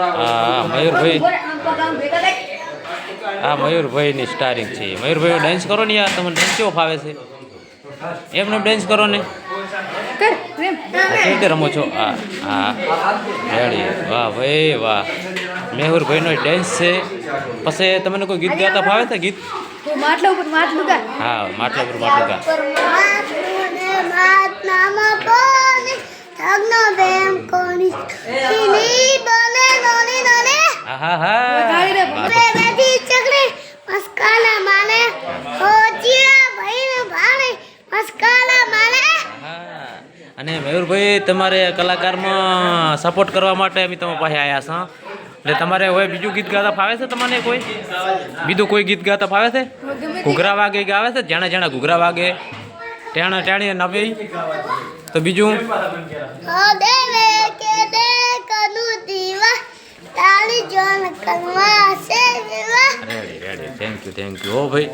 આ મયુરભાઈ. આ મયુરભાઈની સ્ટારિંગ છે. મયુરભાઈ ડાન્સ કરો ને યાર તમને ડાન્સ કેવો ફાવે છે? એમને ડાન્સ કરો ને. કેવી રીતે રમો છો? હા હા રેડી. વાહ ભાઈ વાહ. મેહુરભાઈનો ડાન્સ છે. પછી તમને કોઈ ગીત ગાતા ફાવે છે? ગીત? માટલા ઉપર માટલું હા માટલા પર માટલું ગા હા હા. વાહ. હા. અને મયુરભાઈ તમારે કલાકારમાં સપોર્ટ કરવા માટે અમે તમારા પાસે આવ્યા છો. એટલે તમારે હવે બીજું ગીત ગાતા ફાવે છે તમને કોઈ? બીજું કોઈ ગીત ગાતા ફાવે છે? ઘૂઘરા વાગે ગાવે છે? જાણે જાણે ઘૂઘરા વાગે. ટેણા ટેણી નવી. તો બીજું? Ready ready thank you thank you હો ભાઈ